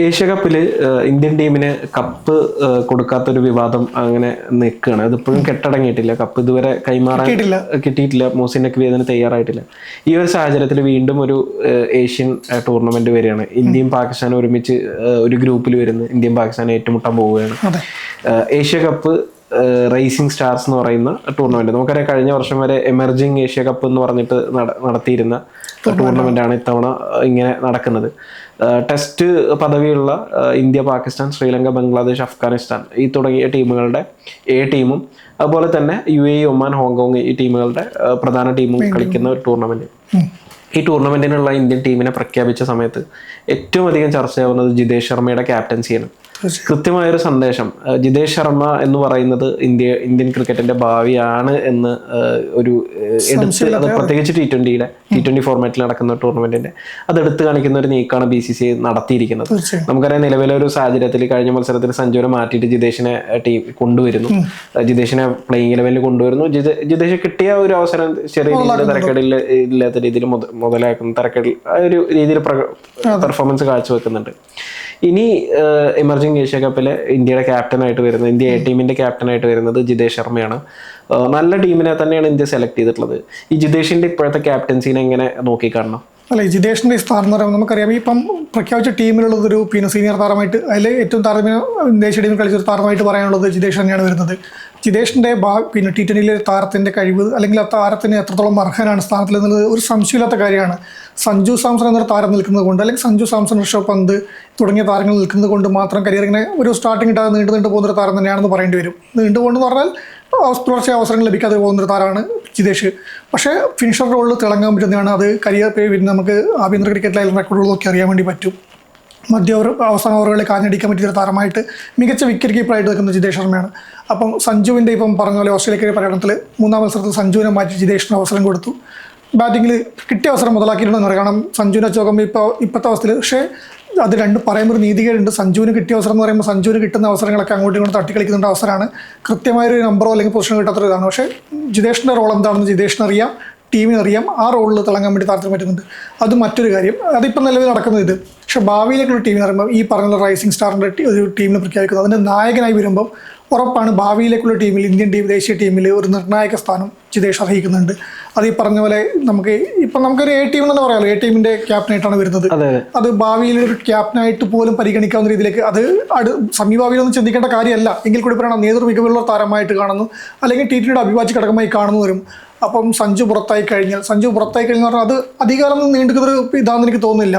Asia കപ്പിൽ Indian ടീമിന് cup കൊടുക്കാത്തൊരു വിവാദം അങ്ങനെ നിൽക്കുകയാണ് അതിപ്പോഴും കെട്ടടങ്ങിയിട്ടില്ല. കപ്പ് ഇതുവരെ കൈമാറാൻ കിട്ടിയിട്ടില്ല. കിട്ടിയിട്ടില്ല. മോസിൻ നഖ്വി അതിന് തയ്യാറായിട്ടില്ല. ഈ ഒരു സാഹചര്യത്തിൽ വീണ്ടും ഒരു ഏഷ്യൻ ടൂർണമെന്റ് വരികയാണ്. ഇന്ത്യയും പാകിസ്ഥാനും ഒരുമിച്ച് ഒരു ഗ്രൂപ്പിൽ വരുന്നു. ഇന്ത്യയും പാകിസ്ഥാനും ഏറ്റുമുട്ടാൻ പോവുകയാണ്. ഏഷ്യ കപ്പ് റേസിംഗ് സ്റ്റാർസ് എന്ന് പറയുന്ന ടൂർണമെന്റ് നമുക്കറിയാം കഴിഞ്ഞ വർഷം വരെ എമർജിംഗ് ഏഷ്യ കപ്പ് എന്ന് പറഞ്ഞിട്ട് നടത്തിയിരുന്ന ടൂർണമെന്റ് ആണ് ഇത്തവണ ഇങ്ങനെ നടക്കുന്നത്. ടെസ്റ്റ് പദവിയുള്ള ഇന്ത്യ പാകിസ്ഥാൻ ശ്രീലങ്ക ബംഗ്ലാദേശ് അഫ്ഗാനിസ്ഥാൻ ഈ തുടങ്ങിയ ടീമുകളുടെ എ ടീമും അതുപോലെ തന്നെ യു എ ഒമാൻ ഹോങ്കോങ് ഈ ടീമുകളുടെ പ്രധാന ടീമും കളിക്കുന്ന ഒരു ടൂർണമെന്റ് ഈ ടൂർണമെന്റിനുള്ള ഇന്ത്യൻ ടീമിനെ പ്രഖ്യാപിച്ച സമയത്ത് ഏറ്റവും അധികം ചർച്ചയാവുന്നത് ജിതേഷ് ശർമ്മയുടെ ക്യാപ്റ്റൻസിയാണ് തീർച്ചയായും. കൃത്യമായൊരു സന്ദേശം. ജിതേഷ് ശർമ്മ എന്ന് പറയുന്നത് ഇന്ത്യ ഇന്ത്യൻ ക്രിക്കറ്റിന്റെ ഭാവിയാണ് എന്ന് ഒരു എടുത്ത് അത് പ്രത്യേകിച്ച് ടി ട്വന്റിയുടെ ടി ട്വന്റി ഫോർമാറ്റിൽ നടക്കുന്ന ടൂർണമെന്റിന്റെ അത് എടുത്തു കാണിക്കുന്ന ഒരു നീക്കാണ് ബി സി സി നടത്തിയിരിക്കുന്നത്. നമുക്കറിയാം നിലവിലെ ഒരു സാഹചര്യത്തിൽ കഴിഞ്ഞ മത്സരത്തിൽ സഞ്ജുവിനെ മാറ്റിയിട്ട് ജിതേഷിനെ ടീം കൊണ്ടുവരുന്നു. ജിതേഷിനെ പ്ലേയിങ് ഇലവനിൽ കൊണ്ടുവരുന്നു. ജിതേ- ജിതേഷ് കിട്ടിയ ഒരു അവസരം ചെറിയ രീതിയിൽ തിരക്കേടിൽ ഇല്ലാത്ത രീതിയിൽ മുതലാക്കുന്ന മുതലാക്കുന്നു തരക്കേടിൽ ആ ഒരു രീതിയിൽ പെർഫോമൻസ് കാഴ്ചവെക്കുന്നുണ്ട്. ഇനി എമർജിംഗ് ഏഷ്യ കപ്പിലെ ഇന്ത്യയുടെ ക്യാപ്റ്റനായിട്ട് വരുന്നത് ഇന്ത്യ എ ടീമിന്റെ ക്യാപ്റ്റനായിട്ട് വരുന്നത് ജിതേഷ് ശർമ്മയാണ്. നല്ല ടീമിനെ തന്നെയാണ് ഇന്ത്യ സെലക്ട് ചെയ്തിട്ടുള്ളത്. ഈ ജിതേഷിന്റെ ഇപ്പോഴത്തെ ക്യാപ്റ്റൻസിനെ എങ്ങനെ നോക്കിക്കാണണം അല്ല ജിതേഷിന്റെ സ്ഥാനം എന്ന് പറയുമ്പോൾ നമുക്കറിയാം. ഇപ്പം പ്രഖ്യാപിച്ച ടീമിലുള്ളത് ഒരു പിന്നെ സീനിയർ താരമായിട്ട് അതിൽ ഏറ്റവും താരതമ്യം ദേശീയ ടീമിൽ കളിച്ചൊരു താരമായിട്ട് പറയാനുള്ളത് ജിതേഷ് തന്നെയാണ് വരുന്നത്. ജിതേഷിന്റെ ഭാ പിന്നെ ടി ട്വന്റിയിലെ താരത്തിന്റെ കഴിവ് അല്ലെങ്കിൽ ആ താരത്തിന് എത്രത്തോളം അർഹനാണ് സ്ഥാനത്തിൽ എന്നുള്ളത് ഒരു സംശയമില്ലാത്ത കാര്യമാണ്. സഞ്ജു സാംസൺ എന്നൊരു താരം നിൽക്കുന്നത് കൊണ്ട് അല്ലെങ്കിൽ സഞ്ജു സാംസൺ ഋഷഭ് പന്ത് തുടങ്ങിയ താരങ്ങൾ നിൽക്കുന്നത് കൊണ്ട് മാത്രം കരിയർ ഇങ്ങനെ ഒരു സ്റ്റാർട്ടിംഗ് കിട്ടാതെ നീണ്ടു നീണ്ടു പോകുന്ന ഒരു താരം തന്നെയാണെന്ന് പറയേണ്ടി വരും. നീണ്ടു പോകുന്നു പറഞ്ഞാൽ തുടർച്ച അവസരങ്ങൾ ലഭിക്കാതെ പോകുന്ന ഒരു താരമാണ് ജിതേഷ്. പക്ഷേ ഫിനിഷർ റോളിൽ തിളങ്ങാൻ പറ്റുന്നതാണ്. അത് കരിയർ പേര് നമുക്ക് ആഭ്യന്തര ക്രിക്കറ്റിലായാലും റെക്കോർഡുകൾ നോക്കി അറിയാൻ വേണ്ടി പറ്റും. മധ്യ ഓവർ അവസാന ഓവറുകളിൽ കാഞ്ഞടിക്കാൻ പറ്റിയ ഒരു താരമായിട്ട് മികച്ച വിക്കറ്റ് കീപ്പറായിട്ട് നിൽക്കുന്ന ജിതേഷ് ശർമ്മയാണ്. അപ്പം സഞ്ജുവിന്റെ ഇപ്പം പറഞ്ഞ പോലെ ഓസ്ട്രേലിയക്ക് പര്യടനത്തിൽ മൂന്നാം മത്സരത്തിൽ സഞ്ജുവിനെ മാറ്റി ജിതേഷിന് അവസരം കൊടുത്തു. ബാറ്റിങ്ങിൽ കിട്ടിയ അവസരം മുതലാക്കിയിട്ടുണ്ടെന്ന് പറയാം. കാരണം സഞ്ജുവിനെ ചോക്കുമ്പോൾ ഇപ്പോൾ ഇപ്പോഴത്തെ അവസ്ഥയിൽ പക്ഷേ അത് രണ്ട് പറയുമ്പോൾ നീതികേടുണ്ട്. സഞ്ജുവിന് കിട്ടിയ അവസരം എന്ന് പറയുമ്പോൾ സഞ്ജുവിന് കിട്ടുന്ന അവസരങ്ങളൊക്കെ അങ്ങോട്ടും ഇങ്ങോട്ടും തട്ടിക്കളിക്കുന്നുണ്ട് അവസരമാണ്. കൃത്യമായൊരു നമ്പറോ അല്ലെങ്കിൽ പൊസിഷനോ കിട്ടാത്തൊരു ഇതാണ്. പക്ഷേ ജിതേഷിന്റെ റോൾ എന്താണെന്ന് ജിതേഷിന് അറിയാം. ടീമിന് അറിയാം ആ റോളിൽ തിളങ്ങാൻ വേണ്ടി താരത്തിന് പറ്റുന്നുണ്ട്. അത് മറ്റൊരു കാര്യം. അതിപ്പോൾ നിലവിൽ നടക്കുന്നത് ഇത്. പക്ഷേ ഭാവിയിലേക്കുള്ള ടീമിന് പറയുമ്പോൾ ഈ പറഞ്ഞ റൈസിംഗ് സ്റ്റാറിന്റെ ഒരു ടീമിനെ പ്രഖ്യാപിക്കുന്നത് അതിന്റെ നായകനായി വരുമ്പം ഉറപ്പാണ് ഭാവിയിലേക്കുള്ള ടീമിൽ ഇന്ത്യൻ ടീം ദേശീയ ടീമിൽ ഒരു നിർണായക സ്ഥാനം ജിതേഷ് അർഹിക്കുന്നുണ്ട്. അത് ഈ പറഞ്ഞ പോലെ നമുക്ക് ഇപ്പൊ നമുക്കൊരു എ ടീം എന്ന് പറയാം എ ടീമിന്റെ ക്യാപ്റ്റനായിട്ടാണ് വരുന്നത്. അതെ ഭാവിയിൽ ഒരു ക്യാപ്റ്റനായിട്ട് പോലും പരിഗണിക്കാവുന്ന രീതിയിലേക്ക് അത് അടു സമീപഭാവിയിലൊന്നും ചിന്തിക്കേണ്ട കാര്യമല്ല. എങ്കിൽ കൂടി പറയണം നേതൃ മികവുള്ള താരമായിട്ട് കാണുന്നു. അല്ലെങ്കിൽ ടി ടിയുടെ അഭിഭാജ്യ ഘടകമായി കാണുന്നു വരും. അപ്പം സഞ്ജു പുറത്തായി കഴിഞ്ഞാൽ സഞ്ജു പുറത്തായി കഴിഞ്ഞാൽ പറഞ്ഞാൽ അത് അധികാരം നീണ്ടുന്നൊരു ഇതാണെന്ന് എനിക്ക് തോന്നുന്നില്ല.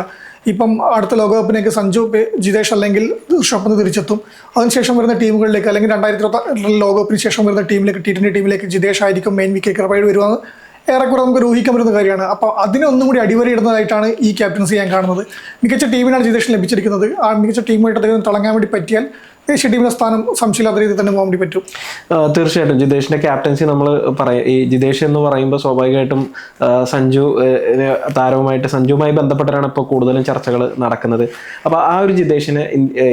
ഇപ്പം അടുത്ത ലോകകപ്പിനേക്ക് സഞ്ജു ജിതേഷ് അല്ലെങ്കിൽ ഋഷഭ് പന്ത് തിരിച്ചെത്തും. അതിനുശേഷം വരുന്ന ടീമുകളിലേക്ക് അല്ലെങ്കിൽ രണ്ടായിരത്തി ഇരുപത്തി ലോകകപ്പിന് ശേഷം വരുന്ന ടീമിലേക്ക് ടി ട്വന്റി ടീമിലേക്ക് ജിതേഷ് ആയിരിക്കും മെയിൻ വിക്കറ്റ് കീപ്പറായിട്ട് വരുവാന്ന് ഏറെക്കുറെ നമുക്ക് ഊഹിക്കാൻ പറ്റുന്ന കാര്യമാണ്. അപ്പോൾ അതിനൊന്നും കൂടി അടിവരയിടുന്നതായിട്ടാണ് ഈ ക്യാപ്റ്റൻസി ഞാൻ കാണുന്നത്. മികച്ച ടീമിനാണ് ജിതേഷൻ ലഭിച്ചിരിക്കുന്നത്. ആ മികച്ച ടീമുമായിട്ട് അദ്ദേഹം തിളങ്ങാൻ വേണ്ടി പറ്റിയാൽ ദേശീയ ടീമിന്റെ സ്ഥാനം സംശയമില്ലാത്ത രീതിയിൽ തന്നെ പോകാൻ വേണ്ടി പറ്റും തീർച്ചയായിട്ടും. ജിതേഷിന്റെ ക്യാപ്റ്റൻസി നമ്മൾ പറയാം ഈ ജിതേഷ് എന്ന് പറയുമ്പോൾ സ്വാഭാവികമായിട്ടും സഞ്ജു താരവുമായിട്ട് സഞ്ജുവുമായി ബന്ധപ്പെട്ടാണ് ഇപ്പോൾ കൂടുതലും ചർച്ചകൾ നടക്കുന്നത്. അപ്പോൾ ആ ഒരു ജിതേഷിനെ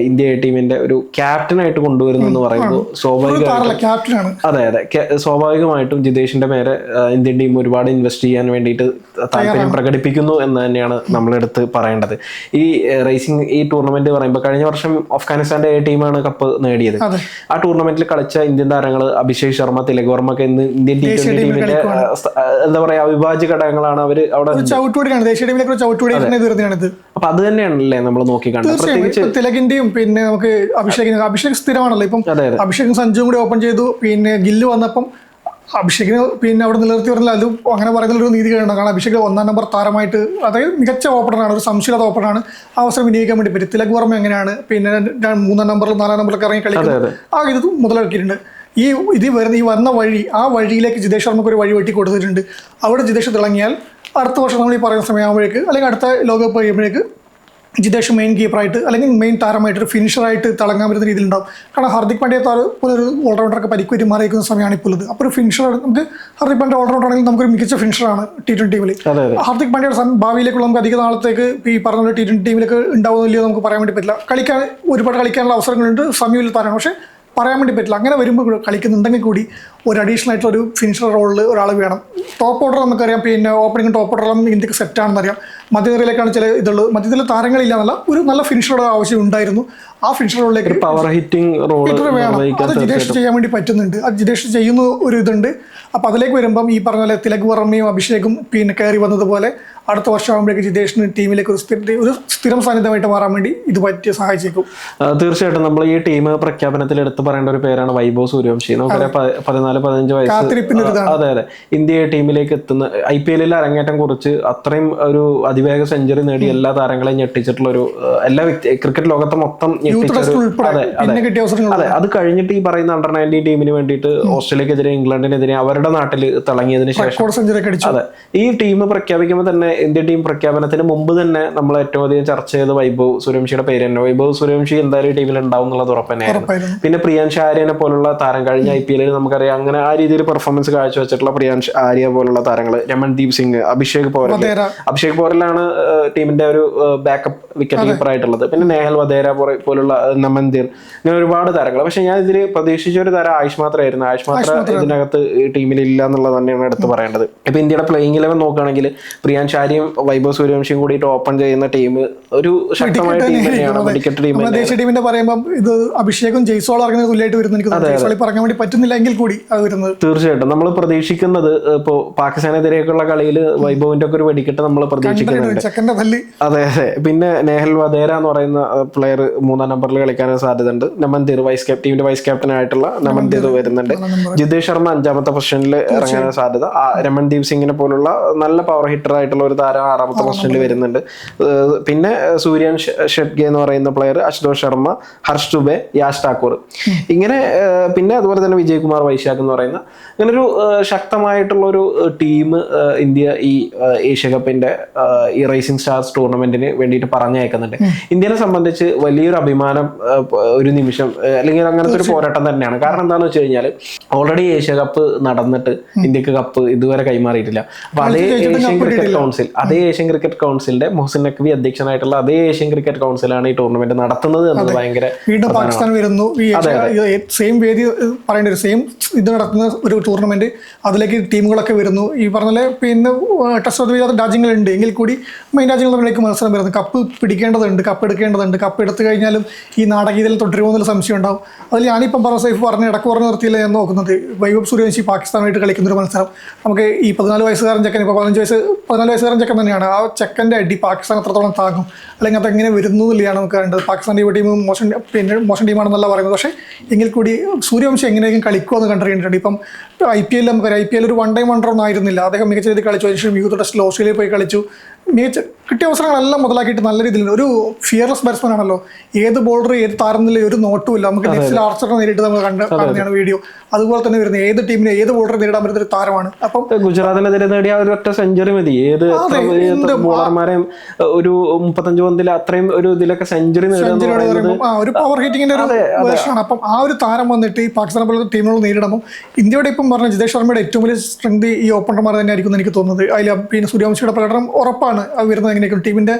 ഇന്ത്യ എ ടീമിന്റെ ഒരു ക്യാപ്റ്റനായിട്ട് കൊണ്ടുവരുന്നു എന്ന് പറയുമ്പോൾ സ്വാഭാവികമായിട്ടും അതെ അതെ. സ്വാഭാവികമായിട്ടും ജിതേഷിന്റെ മേലെ ഇന്ത്യൻ ടീം ഒരുപാട് ഇൻവെസ്റ്റ് ചെയ്യാൻ വേണ്ടിയിട്ട് താല്പര്യം പ്രകടിപ്പിക്കുന്നു എന്ന് തന്നെയാണ് നമ്മളെടുത്ത് പറയേണ്ടത്. ഈ റേസിംഗ് ഈ ടൂർണമെന്റ് പറയുമ്പോൾ കഴിഞ്ഞ വർഷം അഫ്ഗാനിസ്ഥാന്റെ എ ടീമാണ് കപ്പ് നേടിയത്. ആ ടൂർണമെന്റിൽ കളിച്ച ഇന്ത്യൻ താരങ്ങൾ അഭിഷേക് ശർമ്മ തിലക് വർമ്മ ഒക്കെ ഇന്ന് ഇന്ത്യൻ ടി ട്വന്റി ടീമിന്റെ എന്താ പറയാ അവിഭാജ്യ ഘടകങ്ങളാണ് അവർ അവിടെ അപ്പൊ അത് തന്നെയാണല്ലേ നമ്മൾ നോക്കി കണ്ടത് തിലകിന്റെയും പിന്നെ നമുക്ക് അഭിഷേകിന് അഭിഷേക് സ്ഥിരമാണല്ലോ. ഇപ്പം അഭിഷേകും സഞ്ജുവും കൂടി ഓപ്പൺ ചെയ്തു. പിന്നെ ഗില്ല് വന്നപ്പം അഭിഷേകിന് പിന്നെ അവിടെ നിലനിർത്തി പറഞ്ഞാൽ അത് അങ്ങനെ പറയുന്ന ഒരു നീതി കഴിയണം കാരണം അഭിഷേക് ഒന്നാം നമ്പർ താരമായിട്ട് അതായത് മികച്ച ഓപ്പണറാണ് ഒരു സംശയമില്ലാത്ത ഓപ്പണറാണ് അവസരം വിനിയോഗിക്കാൻ വേണ്ടി പറ്റും. തിലക് വർമ്മ എങ്ങനെയാണ്? പിന്നെ മൂന്നാം നമ്പറിൽ നാലാം നമ്പറിലൊക്കെ ഇറങ്ങി കളിക്കുന്നത് ആ ഇത് മുതലാക്കിയിട്ടുണ്ട്. ഈ ഇത് വരുന്ന ഈ വന്ന വഴി ആ വഴിയിലേക്ക് ജിതേഷ് ശർമ്മക്ക് ഒരു വഴി വെട്ടി കൊടുത്തിട്ടുണ്ട്. അവിടെ ജിതേഷ് തിളങ്ങിയാൽ അടുത്ത വർഷം നമ്മൾ ഈ പറയുന്ന സമയമാകുമ്പോഴേക്ക് അല്ലെങ്കിൽ അടുത്ത ലോകകപ്പ് കഴിയുമ്പോഴേക്ക് ജിതേഷ് മെയിൻ കീപ്പറായിട്ട് അല്ലെങ്കിൽ മെയിൻ താരമായിട്ട് ഒരു ഫിനിഷറായിട്ട് തിളങ്ങാൻ പറ്റുന്ന രീതിയിലുണ്ടാവും. കാരണം ഹാർദിക് പാണ്ഡ്യ താരം ഇപ്പോൾ ഒരു ഓൾറൗണ്ടറൊക്കെ പരിക്കുപറ്റി മാറിയിരിക്കുന്ന സമയമാണ് ഇപ്പോൾ ഉള്ളത്. അപ്പോൾ ഒരു ഫിനിഷർ നമുക്ക് ഹാർദിക് പാണ്ഡ്യ ഓൾറൗണ്ടർ ആണെങ്കിൽ നമുക്കൊരു മികച്ച ഫിനിഷറാണ് ടി ട്വന്റി ടീമിൽ ഹാർദിക് പാണ്ഡ്യയുടെ ഭാവിയിലേക്കുള്ള നമുക്ക് അധിക നാളത്തേക്ക് ഈ പറഞ്ഞ പോലെ ടി ട്വന്റി ടീമിലേക്ക് ഉണ്ടാവുന്നില്ലയോ നമുക്ക് പറയാൻ വേണ്ടി പറ്റില്ല. കളിക്കാൻ ഒരുപാട് കളിക്കാനുള്ള അവസരങ്ങളുണ്ട്. സമയമില്ല താരമാണ്. പക്ഷേ പറയാൻ വേണ്ടി പറ്റില്ല. അങ്ങനെ വരുമ്പോൾ കളിക്കുന്നുണ്ടെങ്കിൽ കൂടി ഒരു അഡീഷണൽ ആയിട്ടുള്ള ഒരു ഫിനിഷർ റോളിൽ ഒരാൾ വേണം. ടോപ്പ് ഓർഡർ നമുക്കറിയാം പിന്നെ ഓപ്പണിംഗ് ടോപ്പ് ഓർഡർ ഇന്ത്യയ്ക്ക് സെറ്റ് ആണെന്നറിയാം. മധ്യനിരയിലേക്കാണ് ചില ഇതുള്ളത്. മധ്യത്തിൽ താരങ്ങളില്ല എന്നല്ല ഒരു നല്ല ഫിനിഷറുടെ ആവശ്യം ഉണ്ടായിരുന്നു. ആ ഫിനിഷർ റോളിലേക്ക് പവർ ഹിറ്റിംഗ് റോൾ അത് ജിതേഷ് ചെയ്യാൻ വേണ്ടി പറ്റുന്നുണ്ട്. അത് ജിതേഷ് ചെയ്യുന്ന ഒരു ഇതുണ്ട്. അപ്പൊ അതിലേക്ക് വരുമ്പം ഈ പറഞ്ഞ പോലെ തിലക് വർമ്മയും അഭിഷേകും പിന്നെ കയറി വന്നതുപോലെ അടുത്ത വർഷം ആകുമ്പോഴേക്ക് ജിതേഷിന് ടീമിലേക്ക് ഒരു സ്ഥിര ഒരു സ്ഥിരം സാന്നിധ്യമായിട്ട് മാറാൻ വേണ്ടി ഇത് പറ്റിയ സഹായിച്ചേക്കും. തീർച്ചയായിട്ടും നമ്മൾ ഈ ടീം പ്രഖ്യാപനത്തിൽ എടുത്തു പറയേണ്ട ഒരു പേരാണ് വൈഭവ് സൂര്യവംശി. നമുക്കറിയാം പതിനാല് പതിനഞ്ച് വയസ്സ് അതെ അതെ. ഇന്ത്യ ടീമിലേക്ക് എത്തുന്ന ഐ പി എല്ലിൽ അരങ്ങേറ്റം കുറിച്ച് അത്രയും ഒരു അതിവേഗ സെഞ്ചുറി നേടി എല്ലാ താരങ്ങളെയും ഞെട്ടിച്ചിട്ടുള്ള ഒരു എല്ലാ വ്യക്തി ക്രിക്കറ്റ് ലോകത്തെ മൊത്തം അതെ അതെ. കഴിഞ്ഞിട്ട് ഈ പറയുന്ന അണ്ടർ നയന്റീൻ ടീമിന് വേണ്ടിയിട്ട് ഓസ്ട്രേലിയക്കെതിരെ ഇംഗ്ലണ്ടിനെതിരെ അവരുടെ നാട്ടിൽ തിളങ്ങിയതിന് ശേഷം അതെ ഈ ടീം പ്രഖ്യാപിക്കുമ്പോൾ തന്നെ ഇന്ത്യ ടീം പ്രഖ്യാപനത്തിന് മുമ്പ് തന്നെ നമ്മൾ ഏറ്റവും അധികം ചർച്ച ചെയ്ത വൈഭവ് സൂര്യവംശിയുടെ പേര് തന്നെ. വൈഭവ് സൂര്യവംശി എന്തായാലും ടീമിൽ ഉണ്ടാവും എന്നുള്ളത് ഉറപ്പ് തന്നെയായിരുന്നു. പിന്നെ പ്രിയാൻഷ് ആര്യനെ പോലുള്ള താരം കഴിഞ്ഞ ഐ പി എല്ലിൽ നമുക്കറിയാം. അങ്ങനെ ആ രീതിയിൽ പെർഫോമൻസ് കാഴ്ചവെച്ചിട്ടുള്ള പ്രിയാൻഷ് ആര്യ പോലുള്ള താരങ്ങൾ രമൺദീപ് സിംഗ് അഭിഷേക് പോരൽ അഭിഷേക് പോരലാണ് ടീമിന്റെ ഒരു ബാക്കപ്പ് വിക്കറ്റ് കീപ്പർ ആയിട്ടുള്ളത്. പിന്നെ നേഹൽ വധേര പോര- പോലുള്ള നമന്തിർ ഇങ്ങനെ ഒരുപാട് താരങ്ങൾ പക്ഷെ ഞാൻ ഇതിൽ പ്രതീക്ഷിച്ച ഒരു താരം ആയുഷ് മാത്രമായിരുന്നു ആയുഷ് മാത്ര ഇതിനകത്ത് ടീമിൽ ഇല്ല എന്നുള്ളത് തന്നെയാണ് എടുത്ത് പറയേണ്ടത്. ഇപ്പൊ ഇന്ത്യയുടെ പ്ലേയിങ് ഇലവൻ നോക്കുകയാണെങ്കിൽ പ്രിയാൻ ഷാരിയും വൈഭവ് സൂര്യവംശിയും കൂടിയിട്ട് ഓപ്പൺ ചെയ്യുന്ന ടീം ഒരു ശക്തമായ ടീം തന്നെയാണ്. വെടിക്കെട്ട് ടീം ദേശീയ ടീമിന്റെ പറയുമ്പോൾ ഇത് അഭിഷേകും ജയ്സോൾ ഇറങ്ങുന്ന തുല്യമായിട്ട് വരുന്നു എനിക്ക് പറയാൻ വേണ്ടി പറ്റുന്നില്ല എങ്കിൽ കൂടി അത് വരുന്നത്. തീർച്ചയായിട്ടും. നമ്മൾ പ്രതീക്ഷിക്കുന്നത് ഇപ്പോ പാകിസ്ഥാനെതിരെയൊക്കെയുള്ള കളിയിൽ വൈഭവിന്റെ ഒക്കെ ഒരു വെടിക്കെട്ട് നമ്മൾ പ്രതീക്ഷിക്കുന്നുണ്ട്. അതെ അതെ. പിന്നെ നേഹൽ വധേര എന്ന് പറയുന്ന പ്ലെയർ മൂന്നാം നമ്പറിൽ കളിക്കാൻ സാധ്യതയുണ്ട്. നമൻതീർ വൈസ് ക്യാപ്റ്റൻ ടീമിന്റെ വൈസ് ക്യാപ്റ്റൻ ആയിട്ടുള്ള നമൻതീർ വരുന്നുണ്ട്. ജിതേഷ് ശർമ്മ അഞ്ചാമത്തെ പൊസിഷനിൽ ഇറങ്ങാൻ സാധ്യത. രമൺദീപ് സിംഗിനെ പോലുള്ള നല്ല പവർ ഹിറ്റർ ആയിട്ടുള്ള ഒരു താരം ആറാമത്തെ പൊസിഷനിൽ വരുന്നുണ്ട്. പിന്നെ സൂര്യൻ ഷെഡ്ഗെ എന്ന് പറയുന്ന പ്ലെയർ അശുതോഷ് ശർമ്മ ഹർഷ് ദുബെ യാഷ് ഠാക്കൂർ ഇങ്ങനെ പിന്നെ അതുപോലെ തന്നെ വിജയ് കുമാർ വൈശാഖ് എന്ന് പറയുന്ന ഇങ്ങനെ ഒരു ശക്തമായിട്ടുള്ള ഒരു ടീം ഇന്ത്യ ഈ ഏഷ്യ കപ്പിന്റെ ഈ റേസിംഗ് സ്റ്റാർസ് ടൂർണമെന്റിന് വേണ്ടിയിട്ട് പറഞ്ഞയക്കുന്നുണ്ട്. ഇന്ത്യനെ സംബന്ധിച്ച് വലിയൊരു അഭിമാനം പ- ഒരു നിമിഷം അല്ലെങ്കിൽ അങ്ങനത്തെ ഒരു പോരാട്ടം തന്നെയാണ്. കാരണം എന്താണെന്ന് വെച്ച് കഴിഞ്ഞാൽ ഓൾറെഡി ഏഷ്യ കപ്പ് നടന്നിട്ട് ഇന്ത്യയ്ക്ക് കപ്പ് ഇതുവരെ കൈമാറിയിട്ടില്ല. അപ്പൊ അതേ ഏഷ്യൻ ക്രിക്കറ്റ് കൗൺസിൽ അതേ ഏഷ്യൻ ക്രിക്കറ്റ് കൗൺസിലിന്റെ മൊഹസിൻ നഖ്വി അധ്യക്ഷനായിട്ടുള്ള അതേ ഏഷ്യൻ ക്രിക്കറ്റ് കൗൺസിലാണ് ഈ ടൂർണമെന്റ് നടത്തുന്നത് എന്നത് ഭയങ്കര വീണ്ടും പാകിസ്ഥാൻ വരുന്നു. സെയിം വേദി പറയേണ്ട ഒരു സെയിം ഇത് നടത്തുന്ന ഒരു ടൂർണമെന്റ് അതിലേക്ക് ടീമുകളൊക്കെ വരുന്നു. ഈ പറഞ്ഞ പിന്നെ ടെസ്റ്റ് ചെയ്യാത്ത രാജ്യങ്ങളുണ്ട്. എങ്കിൽ കൂടി മെയിൻ രാജ്യങ്ങൾ തമ്മിലേക്ക് മത്സരം വരുന്നു. കപ്പ് പിടിക്കേണ്ടതുണ്ട് കപ്പ് എടുക്കേണ്ടതുണ്ട്. കപ്പ് എടുത്തു കഴിഞ്ഞാലും ഈ നാടകീയതയിൽ തുടരുമോ സംശയം ഉണ്ടാവും. അതിൽ ഞാനിപ്പം പറഞ്ഞ സൈഫ് പറഞ്ഞ ഇടയ്ക്ക് പറഞ്ഞ നിർത്തിയില്ല ഞാൻ നോക്കുന്നത്. വൈഭവ് സൂര്യവംശി പാകിസ്ഥാനായിട്ട് കളിക്കുന്ന ഒരു മത്സരം. നമുക്ക് ഈ പതിനാല് വയസ്സുകാരൻ ചെക്കൻ ഇപ്പോൾ പതിനഞ്ച് വയസ്സ് പതിനാല് വയസ്സുകാരൻ ചെക്കൻ തന്നെയാണ്. ആ ചെക്കന്റെ അടി പാകിസ്ഥാൻ എത്രത്തോളം താങ്ങും? അല്ലെങ്കിൽ എങ്ങനെ വരുന്നു എന്നില്ലാണ് നമുക്ക് കണ്ടത് പാകിസ്ഥാന്റെ ടീം മോശം പിന്നെ മോശം ടീമാണെന്നല്ല പറയുന്നത്. പക്ഷേ എങ്കിൽ കൂടി സൂര്യവംശി എങ്ങനെയെങ്കിലും കളിക്കുമെന്ന് കണ്ടറിയേണ്ടിട്ടുണ്ട് ഇപ്പം ഐ പി എൽ നമുക്കറിയാം ഐ പി എൽ ഒരു വൺ ടൈം വണ്ടർ ഒന്നും ആയിരുന്നില്ല. അദ്ദേഹം മികച്ച രീതിയിൽ കളിച്ചു. അതിനുശേഷം യൂത്ത് ടെസ്റ്റിൽ ഓസ്ട്രേലിയയിൽ പോയി കളിച്ചു. മികച്ച കിട്ടിയ അവസരങ്ങളെല്ലാം മുതലാക്കിയിട്ട് നല്ല രീതിയിൽ ഒരു ഫിയർലെസ് ബാറ്റ്സ്മാൻ ആണല്ലോ. ഏത് ബോളർ ഏത് താരം എന്നുള്ള ഒരു നോട്ടും ഇല്ല. നമുക്ക് നെക്സ്റ്റ് ആർച്ചറിനെ നേരിട്ട് നമ്മൾ കണ്ട കാണുന്നതാണ് വീഡിയോ അതുപോലെ തന്നെ വരുന്ന ഏത് ടീമിനെ ഏത് ബോളറെ നേരിടാൻ പറ്റുന്ന ഒരു താരമാണ്. അപ്പം ഗുജറാത്തിനെതിരെ നേടിയ ഒരു ഒറ്റ സെഞ്ചുറി മതി. ഏത് ബോളർമാരെയും ഒരു മുപ്പത്തഞ്ച് പന്തിൽ അത്രയും ഒരു ഇതിലൊക്കെ സെഞ്ചുറി ഒരു പവർ ഹീറ്റിംഗിന്റെ ഒരു വേർഷനാണ് അപ്പം ആ ഒരു താരം വന്നിട്ട് ഈ പാകിസ്ഥാനെ പോലത്തെ ടീമുകൾ നേരിടുമ്പോൾ ഇന്ത്യയുടെ ഇപ്പം പറഞ്ഞ ജിതേഷ് ശർമ്മയുടെ ഏറ്റവും വലിയ സ്ട്രെങ്ത് ഈ ഓപ്പണർമാർ തന്നെ ആയിരിക്കും എന്ന് എനിക്ക് തോന്നുന്നത്. അതിൽ പിന്നെ സൂര്യവംശിയുടെ പ്രകടനം ഉറപ്പാണ്. അത് വരുന്നത് എങ്ങനെയൊക്കെ ടീമിന്റെ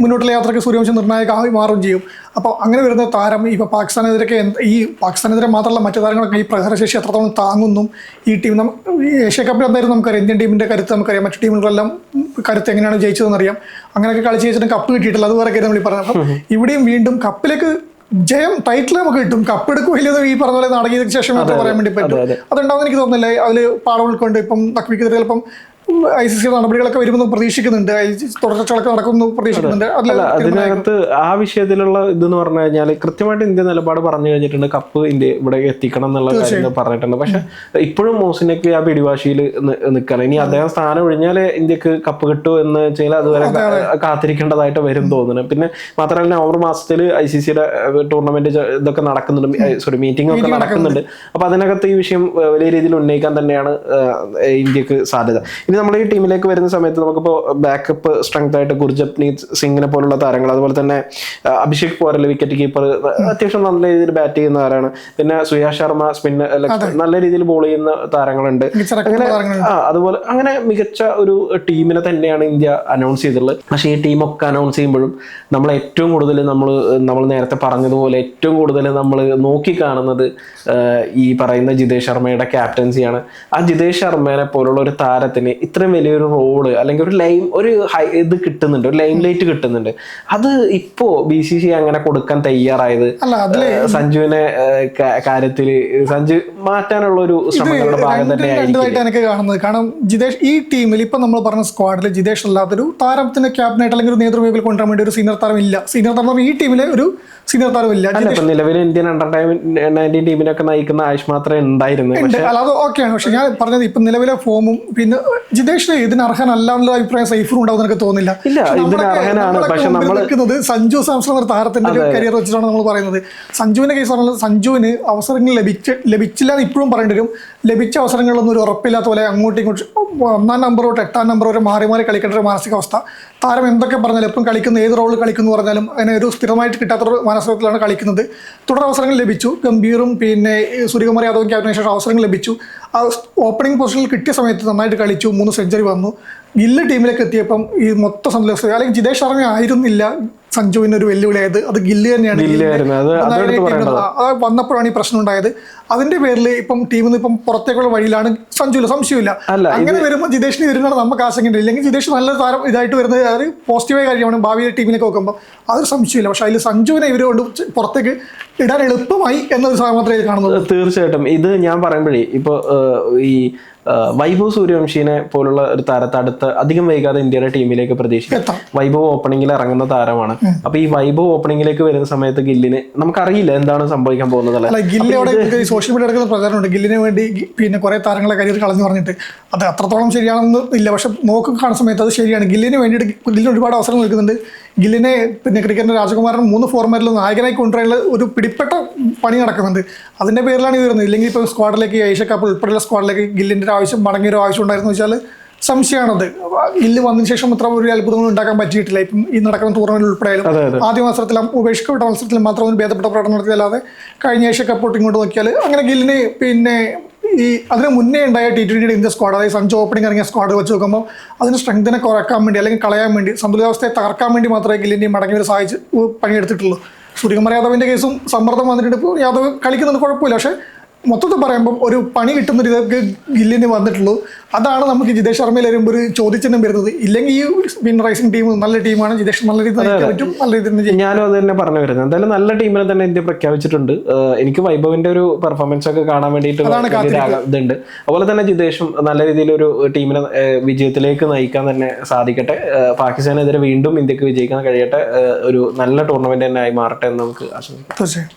മുന്നോട്ടുള്ള യാത്രയ്ക്ക് സൂര്യവംശം നിർണായകമായി മാറുകയും ചെയ്യും. അപ്പോൾ അങ്ങനെ വരുന്ന താരം ഇപ്പോൾ പാകിസ്ഥാനെതിരൊക്കെ ഈ പാകിസ്ഥാനെതിരെ മാത്രമല്ല മറ്റു താരങ്ങളൊക്കെ ഈ പ്രഹരശേഷി എത്രത്തോളം താങ്ങുന്നു. ഈ ടീം നമ്മൾ ഈ ഏഷ്യ കപ്പിൽ എന്തായാലും നമുക്കറിയാം? ഇന്ത്യൻ ടീമിന്റെ കരുത്ത് നമുക്കറിയാം. മറ്റു ടീമുകളെല്ലാം കരുത്ത് എങ്ങനെയാണ് ജയിച്ചതെന്നറിയാം. അങ്ങനെയൊക്കെ കളിച്ച് ജയിച്ചിട്ട് കപ്പ് കിട്ടിയിട്ടില്ല. അതുവരെ നമ്മൾ ഈ പറഞ്ഞത് അപ്പം ഇവിടെയും വീണ്ടും കപ്പിലേക്ക് ജയം ടൈറ്റിൽ നമുക്ക് കിട്ടും. കപ്പ് എടുക്കില്ലെന്ന് ഈ പറഞ്ഞ പോലെ നടങ്ങിയതിനു ശേഷം മാത്രമേ പറയാൻ വേണ്ടി പറ്റും. അതുണ്ടാവുന്ന എനിക്ക് തോന്നുന്നില്ല? അതിൽ പാടം ഉൾക്കൊണ്ട് ഇപ്പം തക്വിക്കെതിരെ ചിലപ്പം ഐ സി സി നടപടികളൊക്കെ വരുമെന്ന് പ്രതീക്ഷിക്കുന്നുണ്ട്. തുടർച്ചകളൊക്കെ നടക്കുമെന്ന് പ്രതീക്ഷിക്കുന്നുണ്ട്. അല്ല അതിനകത്ത് ആ വിഷയത്തിലുള്ള ഇതെന്ന് പറഞ്ഞു കഴിഞ്ഞാൽ കൃത്യമായിട്ട് ഇന്ത്യ നിലപാട് പറഞ്ഞു കഴിഞ്ഞിട്ടുണ്ട്. കപ്പ് ഇന്ത്യ ഇവിടെ എത്തിക്കണം എന്നുള്ള കാര്യം പറഞ്ഞിട്ടുണ്ട്. പക്ഷെ ഇപ്പോഴും മോസിനൊക്കെ ആ പിടിവാശിയിൽ നിൽക്കണം ഇനി അദ്ദേഹം സ്ഥാനം ഒഴിഞ്ഞാൽ ഇന്ത്യയ്ക്ക് കപ്പ് കിട്ടൂ എന്ന് വെച്ചാൽ അതുവരെ കാത്തിരിക്കേണ്ടതായിട്ട് വരും തോന്നുന്നു. പിന്നെ മാത്രമല്ല നവംബർ മാസത്തിൽ ഐ സി സിയുടെ ടൂർണമെന്റ് ഇതൊക്കെ നടക്കുന്നുണ്ട്. സോറി മീറ്റിംഗ് ഒക്കെ നടക്കുന്നുണ്ട്. അപ്പൊ അതിനകത്ത് ഈ വിഷയം വലിയ രീതിയിൽ ഉന്നയിക്കാൻ തന്നെയാണ് ഇന്ത്യയ്ക്ക് സാധ്യത. ഇനി നമ്മൾ ഈ ടീമിലേക്ക് വരുന്ന സമയത്ത് നമുക്കിപ്പോൾ ബാക്കപ്പ് സ്ട്രെങ്ത് ആയിട്ട് ഗുർജപ്നീത് സിംഗിനെ പോലുള്ള താരങ്ങൾ അതുപോലെ തന്നെ അഭിഷേക് പോരൽ വിക്കറ്റ് കീപ്പർ അത്യാവശ്യം നല്ല രീതിയിൽ ബാറ്റ് ചെയ്യുന്ന ആരാണ്? പിന്നെ സുയാ ശർമ്മ സ്പിന്നർ നല്ല രീതിയിൽ ബോൾ ചെയ്യുന്ന താരങ്ങളുണ്ട്. അങ്ങനെ ആ അതുപോലെ അങ്ങനെ മികച്ച ഒരു ടീമിനെ തന്നെയാണ് ഇന്ത്യ അനൗൺസ് ചെയ്തിട്ടുള്ളത്. പക്ഷേ ഈ ടീമൊക്കെ അനൗൺസ് ചെയ്യുമ്പോഴും നമ്മൾ ഏറ്റവും കൂടുതൽ നമ്മൾ നമ്മൾ നേരത്തെ പറഞ്ഞതുപോലെ ഏറ്റവും കൂടുതൽ നമ്മൾ നോക്കി കാണുന്നത് ഈ പറയുന്ന ജിതേഷ് ശർമ്മയുടെ ക്യാപ്റ്റൻസിയാണ് ആ ജിതേഷ് ശർമ്മനെ പോലുള്ള ഒരു താരത്തിന് ഇത്രയും വലിയൊരു റോൾ അല്ലെങ്കിൽ ഒരു ലൈം ഒരു ഹൈ ഇത് കിട്ടുന്നുണ്ട് ഒരു ലൈം ലൈറ്റ് കിട്ടുന്നുണ്ട്. അത് ഇപ്പോ ബി സി സി അങ്ങനെ കൊടുക്കാൻ തയ്യാറായത് അല്ല സഞ്ജുവിനെ കാര്യത്തിൽ കാര്യത്തിൽ സഞ്ജു മാറ്റാനുള്ള ഒരു ശ്രമങ്ങളുടെ ഭാഗം രണ്ടും തന്നെ എനിക്ക് കാണുന്നത്. കാരണം ജിതേഷ് ഈ ടീമിൽ ഇപ്പൊ നമ്മൾ പറഞ്ഞ സ്ക്വാഡിൽ ജിതേഷ് അല്ലാത്തൊരു താരത്തിന്റെ ക്യാപ്റ്റനായിട്ട് അല്ലെങ്കിൽ ഒരു നേതൃത്വത്തിൽ കൊണ്ടുവരാൻ വേണ്ടി ഒരു സീനിയർ താരം ഇല്ല. സീനിയർ താരം ഈ ടീമിലെ ഒരു സീനിയർ താരം ഇല്ല നിലവിൽ ഇന്ത്യൻ അണ്ടർ നയന്റീൻ ടീമിനൊക്കെ നയിക്കുന്ന ആയുഷ് മാത്രമേ ഉണ്ടായിരുന്നു. അത് ഓക്കെയാണ് പക്ഷെ ഞാൻ പറഞ്ഞത് ഇപ്പൊ നിലവിലെ ഫോമും പിന്നെ ജിതേഷ് ഇതിന് അർഹനല്ല എന്നുള്ള അഭിപ്രായം സൈഫറും ഉണ്ടാവും എനിക്ക് തോന്നുന്നില്ല. ഇല്ല, ഇതിന് അർഹനാണ്. പക്ഷെ നമ്മൾ നിൽക്കുന്നത് സഞ്ജു സാംസൺ എന്ന താരത്തിന്റെ ഒരു കരിയർ വെച്ചിട്ടാണ് നമ്മൾ പറയുന്നത്. സഞ്ജുവിന്റെ കേസ് പറഞ്ഞാൽ സഞ്ജുവിന് അവസരങ്ങൾ ലഭിച്ച ലഭിച്ചില്ല എന്ന് ഇപ്പോഴും പറയേണ്ടി വരും. ലഭിച്ച അവസരങ്ങളൊന്നും ഒരു ഉറപ്പില്ലാത്ത പോലെ അങ്ങോട്ടും ഇങ്ങോട്ടും ഒന്നാം നമ്പർ തൊട്ട് എട്ടാം നമ്പർ വരെ മാറി മാറി കളിക്കേണ്ട ഒരു മാനസികാവസ്ഥ. താരം എന്തൊക്കെ പറഞ്ഞാലും എപ്പം കളിക്കുന്ന ഏത് റോൾ കളിക്കുന്നു പറഞ്ഞാലും അതിനെ ഒരു സ്ഥിരമായിട്ട് കിട്ടാത്തൊരു മാനസികത്തിലാണ് കളിക്കുന്നത്. തുടർ അവസരങ്ങൾ ലഭിച്ചു. ഗംഭീറും പിന്നെ സൂര്യകുമാർ യാദവും ക്യാപ്റ്റനേഷൻ അവസരങ്ങൾ ലഭിച്ചു. ആ ഓപ്പണിംഗ് പൊസിഷനിൽ കിട്ടിയ സമയത്ത് നന്നായിട്ട് കളിച്ചു മൂന്ന് സെഞ്ചുറി വന്നു. ഗില്ല് ടീമിലേക്ക് എത്തിയപ്പം ഈ മൊത്തം സന്തോഷം. അല്ലെങ്കിൽ ജിതേഷ് ശർമ്മ ആയിരുന്നില്ല സഞ്ജുവിന് ഒരു വെല്ലുവിളിയായത്. അത് ഗില്ല് തന്നെയാണ് വന്നപ്പോഴാണ് ഈ പ്രശ്നം ഉണ്ടായത്. അതിന്റെ പേരിൽ ഇപ്പം ടീമിൽ നിന്ന് ഇപ്പം പുറത്തേക്കുള്ള വഴിയിലാണ് സഞ്ജുവില്ല സംശയമില്ല. അങ്ങനെ വരുമ്പോൾ ജിതേഷിന് വരുന്നതാണ് നമുക്ക് ആശങ്കയുണ്ട് ഇല്ലെങ്കിൽ ജിതേഷ് നല്ല താരം ഇതായിട്ട് വരുന്നത് അത് പോസിറ്റീവായ കാര്യമാണ് ഭാവിയിലെ ടീമിലേക്ക് നോക്കുമ്പോൾ അതൊരു സംശയമില്ല. പക്ഷെ അതിൽ സഞ്ജുവിനെ ഇവർ കൊണ്ട് പുറത്തേക്ക് ഇടാൻ എളുപ്പമായി എന്നൊരു സാധനം മാത്രമേ ഇത് കാണുന്നുള്ളൂ. തീർച്ചയായിട്ടും. ഇത് ഞാൻ പറയുമ്പോഴേ ഇപ്പൊ ഈ വൈഭവ് സൂര്യവംശീനെ പോലുള്ള ഒരു താരത്തെ അടുത്ത് അധികം വൈകാതെ ഇന്ത്യയുടെ ടീമിലേക്ക് പ്രതീക്ഷിക്കാം. വൈഭവ് ഓപ്പണിംഗിൽ ഇറങ്ങുന്ന താരമാണ്. അപ്പൊ ഈ വൈഭവ് ഓപ്പണിംഗിലേക്ക് വരുന്ന സമയത്ത് ഗില്ലിന് നമുക്കറിയില്ല എന്താണ് സംഭവിക്കാൻ പോകുന്നത് സോഷ്യൽ മീഡിയ എടുക്കുന്ന പ്രചാരണമുണ്ട് ഗില്ലിന് വേണ്ടി പിന്നെ കുറെ താരങ്ങളെ കരിയർ കളഞ്ഞു പറഞ്ഞിട്ട്. അത് അത്രത്തോളം ശരിയാണെന്ന് ഇല്ല. പക്ഷെ നോക്കി കാണുന്ന സമയത്ത് അത് ശരിയാണ്. ഗില്ലിന് വേണ്ടിയിട്ട് ഗില്ലിന് ഒരുപാട് അവസരം നൽകുന്നുണ്ട്. ഗില്ലിനെ പിന്നെ ക്രിക്കറ്റിന്റെ രാജകുമാരൻ മൂന്ന് ഫോർമാറ്റിൽ നായകനായി കൊണ്ടുവരാനുള്ള ഒരു പിടിപ്പെട്ട പണി നടക്കുന്നുണ്ട്. അതിന്റെ പേരിലാണ് ഇത് വരുന്നത്. ഇല്ലെങ്കിൽ ഇപ്പോൾ സ്ക്വാഡിലേക്ക് ഏഷ്യ കപ്പ് ഉൾപ്പെടെയുള്ള സ്ക്വാഡിലേക്ക് ഗില്ലിന്റെ ഒരു ആവശ്യം മടങ്ങിയ ഒരു ആവശ്യം ഉണ്ടായിരുന്നു വെച്ചാൽ സംശയമാണത്. ഗില്ല് വന്നതിന് ശേഷം ഇത്ര ഒരു അത്ഭുതങ്ങൾ ഉണ്ടാക്കാൻ പറ്റിയിട്ടില്ല. ഇപ്പം ഈ നടക്കുന്ന ടൂർണമെന്റ് ഉൾപ്പെടെയാലും ആദ്യ മത്സരത്തിൽ ഉപേക്ഷിക്കപ്പെട്ട മത്സരത്തിൽ മാത്രം ഒരു ഭേദപ്പെട്ട പ്രകടനം നടത്തിയല്ലാതെ കഴിഞ്ഞ ഏഷ്യ കപ്പ് ഇങ്ങോട്ട് നോക്കിയാൽ അങ്ങനെ ഗില്ലിന് പിന്നെ ഈ അതിന് മുന്നേ ഉണ്ടായ ടി ട്വന്റിയുടെ ഇന്ത്യ സ്ക്വാഡ് അതായത് സഞ്ജു ഓപ്പണിംഗ് ഇറങ്ങിയ സ്ക്വാഡ് വെച്ച് നോക്കുമ്പോൾ അതിന് സ്ട്രെങ്തിനെ കുറയ്ക്കാൻ വേണ്ടി അല്ലെങ്കിൽ കളയാൻ വേണ്ടി സന്തുലിതാവസ്ഥയെ തകർക്കാൻ വേണ്ടി മാത്രമേ ഗില്ലിന്റെയും മടങ്ങി ഒരു സഹായിച്ച് പണിയെടുത്തിട്ടുള്ളൂ. സൂര്യകുമാർ യാദവിന്റെ കേസും സമ്മർദ്ദം വന്നിട്ടുണ്ട്. ഇപ്പോൾ യാദവ് കളിക്കുന്നത് കുഴപ്പമില്ല. പക്ഷേ മൊത്തത്തിൽ പറയുമ്പോൾ ഒരു പണി കിട്ടുന്ന ഒരു ഇതൊക്കെ ഗില്ലിന് വന്നിട്ടുള്ളൂ. അതാണ് നമുക്ക് ജിതേഷ് ശർമ്മയിൽ വരുമ്പോൾ ഒരു ചോദ്യചിഹ്നം വരുന്നത്. ഇല്ലെങ്കിൽ ഈ സ്പിൻ റൈസിംഗ് ടീം നല്ല ടീമാണ്. ജിതേഷ് നല്ല രീതിയിൽ നയിക്കാൻ പറ്റും നല്ല രീതിയിൽ തന്നെ ചെയ്യും ഞാനും അത് തന്നെ പറഞ്ഞു വരുന്നത്. എന്തായാലും നല്ല ടീമിനെ തന്നെ ഇന്ത്യ പ്രഖ്യാപിച്ചിട്ടുണ്ട്. എനിക്ക് വൈഭവിന്റെ ഒരു പെർഫോമൻസ് ഒക്കെ കാണാൻ വേണ്ടിയിട്ട് ഇതുണ്ട്. അതുപോലെ തന്നെ ജിതേഷും നല്ല രീതിയിൽ ഒരു ടീമിനെ വിജയത്തിലേക്ക് നയിക്കാൻ തന്നെ സാധിക്കട്ടെ. പാകിസ്ഥാനെതിരെ വീണ്ടും ഇന്ത്യയ്ക്ക് വിജയിക്കാൻ കഴിയട്ടെ. ഒരു നല്ല ടൂർണമെന്റ് തന്നെ ആയി മാറട്ടെ എന്ന് നമുക്ക് ആശംസിക്കാം. തീർച്ചയായും.